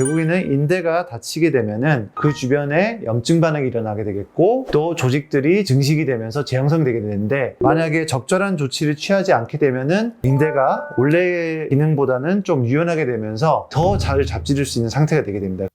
결국에는 인대가 다치게 되면은 그 주변에 염증 반응이 일어나게 되겠고 또 조직들이 증식이 되면서 재형성되게 되는데 만약에 적절한 조치를 취하지 않게 되면은 인대가 원래의 기능보다는 좀 유연하게 되면서 더 잘 잡지를 수 있는 상태가 되게 됩니다.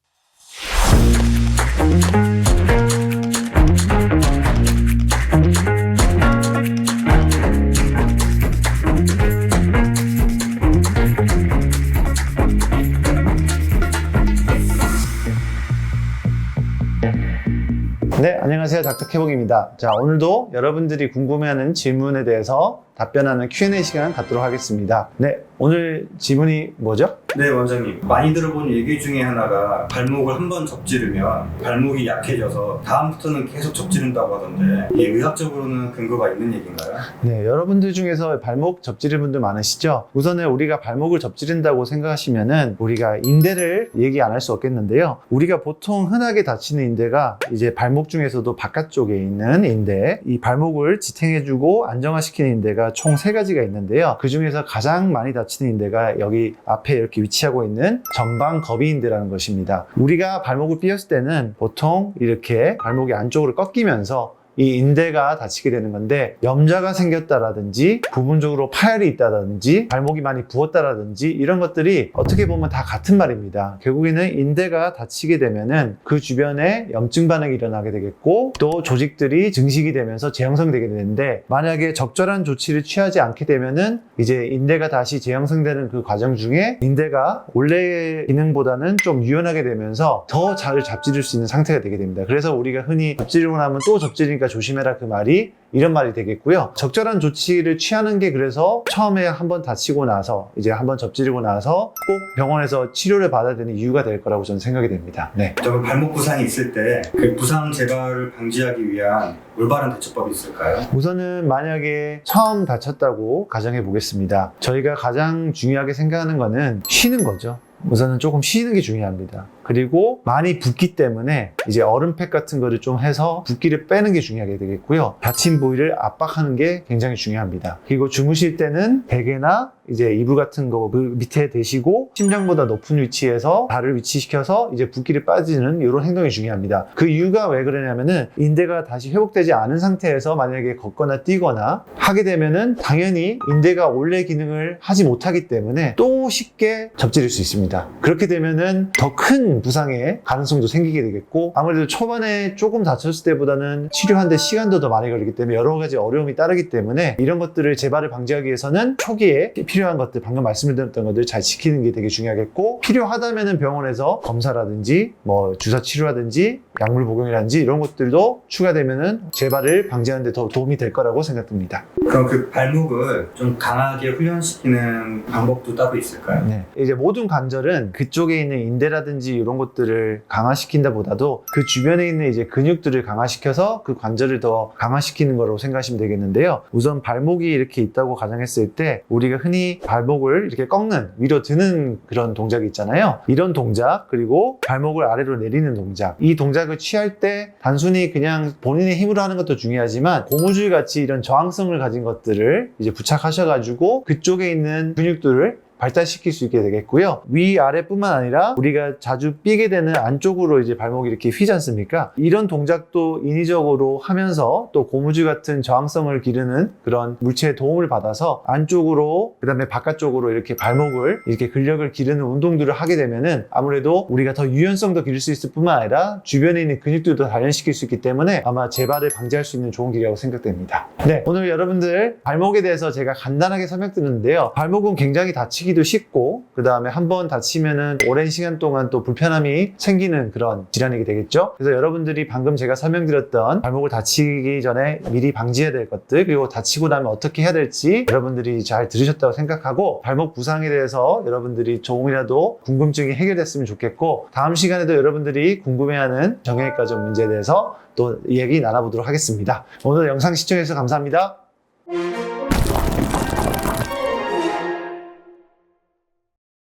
안녕하세요. 닥터케복입니다. 자, 오늘도 여러분들이 궁금해하는 질문에 대해서 답변하는 Q&A 시간 갖도록 하겠습니다. 네, 오늘 질문이 뭐죠? 네 원장님 많이 들어본 얘기 중에 하나가 발목을 한 번 접지르면 발목이 약해져서 다음부터는 계속 접지른다고 하던데 이게 의학적으로는 근거가 있는 얘기인가요? 네, 여러분들 중에서 발목 접지른 분들 많으시죠? 우선은 우리가 발목을 접지른다고 생각하시면은 우리가 인대를 얘기 안 할 수 없겠는데요. 우리가 보통 흔하게 다치는 인대가 이제 발목 중에서도 바깥쪽에 있는 인대, 이 발목을 지탱해주고 안정화시키는 인대가 총 세 가지가 있는데요. 그 중에서 가장 많이 다치는 인대가 여기 앞에 이렇게 위치하고 있는 전방 거비 인대라는 것입니다. 우리가 발목을 삐었을 때는 보통 이렇게 발목이 안쪽으로 꺾이면서 이 인대가 다치게 되는 건데 염자가 생겼다라든지 부분적으로 파열이 있다라든지 발목이 많이 부었다라든지 이런 것들이 어떻게 보면 다 같은 말입니다. 결국에는 인대가 다치게 되면은 그 주변에 염증 반응이 일어나게 되겠고 또 조직들이 증식이 되면서 재형성되게 되는데 만약에 적절한 조치를 취하지 않게 되면은 이제 인대가 다시 재형성되는 그 과정 중에 인대가 원래의 기능보다는 좀 유연하게 되면서 더 잘 잡지를 수 있는 상태가 되게 됩니다. 그래서 우리가 흔히 접지르고 나면 또 접지르니까 조심해라 그 말이 이런 말이 되겠고요. 적절한 조치를 취하는 게 그래서 처음에 한번 다치고 나서 이제 한번 접지르고 나서 꼭 병원에서 치료를 받아야 되는 이유가 될 거라고 저는 생각이 됩니다. 네. 저는 발목 부상이 있을 때 그 부상 재발을 방지하기 위한 올바른 대처법이 있을까요? 우선은 만약에 처음 다쳤다고 가정해 보겠습니다. 저희가 가장 중요하게 생각하는 거는 쉬는 거죠. 우선은 조금 쉬는 게 중요합니다. 그리고 많이 붓기 때문에 이제 얼음팩 같은 거를 좀 해서 붓기를 빼는 게 중요하게 되겠고요. 다친 부위를 압박하는 게 굉장히 중요합니다. 그리고 주무실 때는 베개나 이제 이불 같은 거그 밑에 대시고 심장보다 높은 위치에서 발을 위치시켜서 이제 붓기를 빠지는 이런 행동이 중요합니다. 그 이유가 왜 그러냐면은 인대가 다시 회복되지 않은 상태에서 만약에 걷거나 뛰거나 하게 되면은 당연히 인대가 원래 기능을 하지 못하기 때문에 또 쉽게 접지를 수 있습니다. 그렇게 되면은 더큰 부상의 가능성도 생기게 되겠고 아무래도 초반에 조금 다쳤을 때보다는 치료하는데 시간도 더 많이 걸리기 때문에 여러 가지 어려움이 따르기 때문에 이런 것들을 재발을 방지하기 위해서는 초기에 필요한 것들 방금 말씀드렸던 것들 잘 지키는 게 되게 중요하겠고 필요하다면은 병원에서 검사라든지 뭐 주사 치료라든지 약물 복용이라든지 이런 것들도 추가되면은 재발을 방지하는 데 더 도움이 될 거라고 생각됩니다. 그럼 그 발목을 좀 강하게 훈련시키는 방법도 따로 있을까요? 네. 이제 모든 관절은 그쪽에 있는 인대라든지 이런 것들을 강화시킨다 보다도 그 주변에 있는 이제 근육들을 강화시켜서 그 관절을 더 강화시키는 거라고 생각하시면 되겠는데요. 우선 발목이 이렇게 있다고 가정했을 때 우리가 흔히 발목을 이렇게 꺾는 위로 드는 그런 동작이 있잖아요. 이런 동작 그리고 발목을 아래로 내리는 동작 이 동작을 취할 때 단순히 그냥 본인의 힘으로 하는 것도 중요하지만 고무줄 같이 이런 저항성을 가진 것들을 이제 부착하셔가지고 그쪽에 있는 근육들을 발달시킬 수 있게 되겠고요. 위 아래뿐만 아니라 우리가 자주 삐게 되는 안쪽으로 이제 발목이 이렇게 휘지 않습니까? 이런 동작도 인위적으로 하면서 또 고무줄 같은 저항성을 기르는 그런 물체의 도움을 받아서 안쪽으로 그다음에 바깥쪽으로 이렇게 발목을 이렇게 근력을 기르는 운동들을 하게 되면은 아무래도 우리가 더 유연성도 기를 수 있을 뿐만 아니라 주변에 있는 근육들도 단련시킬 수 있기 때문에 아마 재발을 방지할 수 있는 좋은 길이라고 생각됩니다. 네, 오늘 여러분들 발목에 대해서 제가 간단하게 설명드렸는데요. 발목은 굉장히 다치 기도 쉽고 그 다음에 한 번 다치면은 오랜 시간 동안 또 불편함이 생기는 그런 질환이게 되겠죠. 그래서 여러분들이 방금 제가 설명드렸던 발목을 다치기 전에 미리 방지해야 될 것들 그리고 다치고 나면 어떻게 해야 될지 여러분들이 잘 들으셨다고 생각하고 발목 부상에 대해서 여러분들이 조금이라도 궁금증이 해결됐으면 좋겠고 다음 시간에도 여러분들이 궁금해하는 정형외과적 문제에 대해서 또 얘기 나눠보도록 하겠습니다. 오늘 영상 시청해주셔서 감사합니다.